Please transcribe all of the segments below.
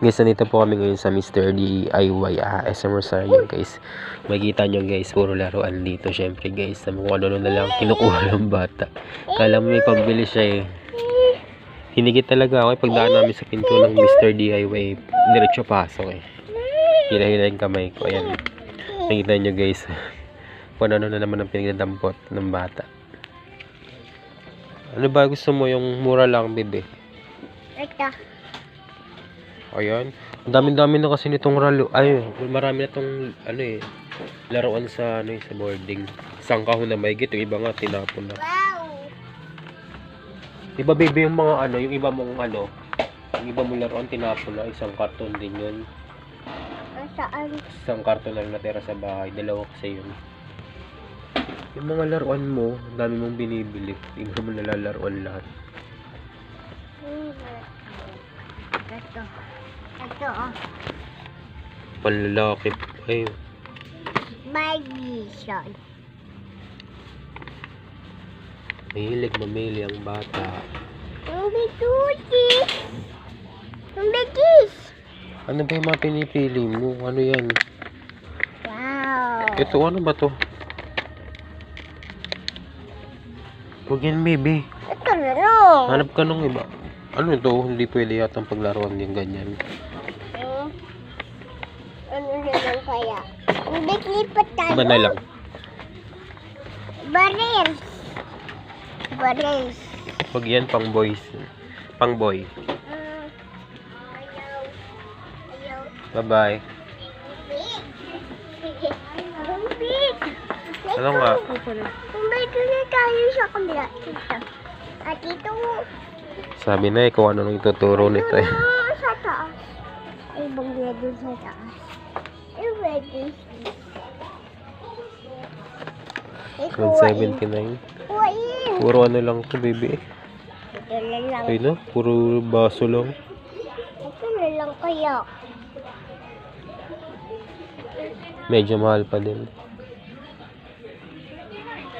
Guys, nandito po kami ngayon sa Mr. DIY ah, SM Rosario guys. Makikita nyo guys, puro laruan dito. Syempre guys, na kung ano na lang kinukuha ng bata. Kala mo may pambili siya eh. Hinigit talaga ako eh, pagdaan namin sa pinto ng Mr. DIY. Diretso pasok eh. Hila-hila yung kamay ko. Ayan. Nakita nyo guys. Kung ano na naman ang pinagdampot ng bata. Ano ba gusto mo yung mura lang, bebe? Ito. Ayan. Ang dami-dami na kasi nitong ralo. Ay, marami na tong ano eh. Laruan sa ano eh, sa boarding. Isang kahon na may Yung iba nga tinapon na. Wow. Iba baby yung mga ano, yung iba mong ano, yung iba mong laruan tinapon na. Isang karton din yun. Saan? Isang karton lang natira sa bahay. Dalawa kasi yun. Yung mga laruan mo, ang dami mong binibili. Hindi mo nalalaruan lahat. Ito. Ito oh. Panlalaki. Ay, Magician. mahilig mamili ang bata. Ang bitutis. Ang bitis. Ano ba yung mga pinipili mo? Ano yan? Wow. Ito, ano ba to? Huwag yan, baby. Ito na lang. Hanap ka nung iba. Ano ito? Hindi pwede yata ang paglaruan yung ganyan. Hmm. Ano na lang kaya? Hindi klipat tayo. Iba na lang. Baril. Baril. Huwag yan pang boys. Pang boy. Hmm. Ayaw. Ayaw. Bye-bye. Ano nga? Kung may na tayo sa kabila. At ito. Sabi na eh kung ano nang ituturo nito eh. Sa taas. Ay, bangga dun sa taas. Ay, ready. Ay, kuwain. 179. Kuwain. Puro ano lang to, baby. Ito na lang. Ay na, puro baso lang. Ito na lang kaya. Medyo mahal pa din.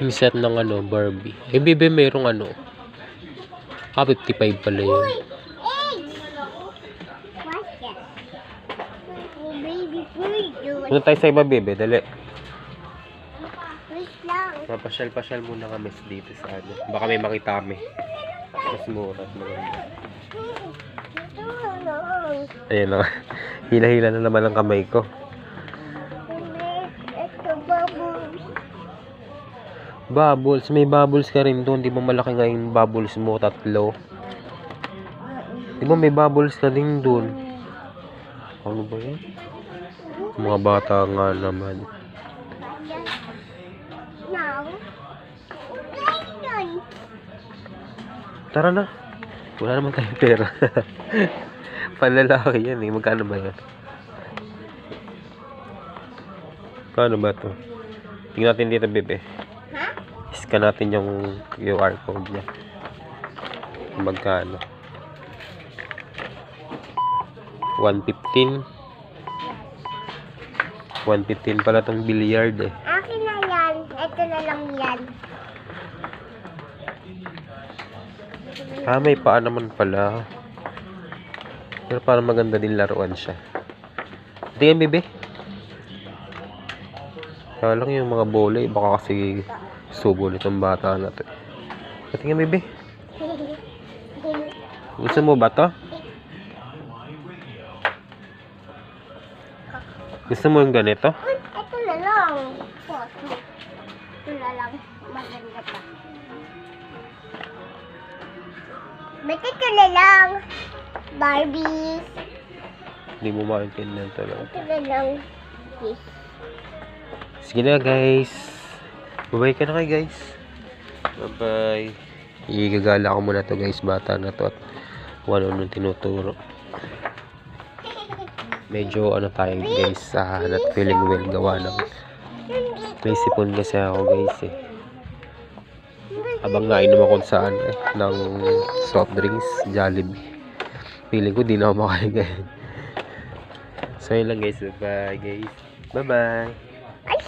Yung set ng ano, Barbie. Eh, baby, merong ano. Ah, 55 pala yun. Oh, it. Punta tayo sa iba, baby. Dali. Papasyal-pasyal muna kami dito sa ano. Baka may makita kami. Mas mura at maganda. Ayan na. Hila-hila na naman ang kamay ko. Hindi. Ito, bubbles. Bubbles. May bubbles ka rin doon. Di ba malaki nga yung bubbles mo? Tatlo. Di ba may bubbles ka din doon? Ano ba yan? Mga bata nga naman. Tara na. Wala naman tayong pera. Panlalaki yan eh. Magkano ba yan? Kano ba to? Tingnan natin dito, bebe. Scan natin yung QR code niya. Magkano? 115. 115 pala tong billiard eh. Akin na yan. Ito na lang yan. Ah, may paa naman pala. Pero parang maganda din laruan siya. Tingnan, bebe. Kaya lang yung mga bola, eh, baka kasi subo nitong bata na to. Tingnan, bebe. Gusto mo ba to? Gusto mo yung ganito? Ito na lang. Ito na lang. Maganda pa. Ba't ito na lang? Barbies. Hindi mo maintindihan to lang. Ito na lang. Yes. Sige na guys. Bye-bye ka na kay guys. Bye-bye. Igagala ko muna to guys. Bata na to at ano nung tinuturo. Medyo ano tayo guys sa not feeling well gawa ng may sipon kasi ako guys eh. Habang nainom ako saan eh, ng soft drinks, Jollibee. Feeling ko di na ako makain So yun lang guys. Bye-bye guys. Bye-bye. Ay,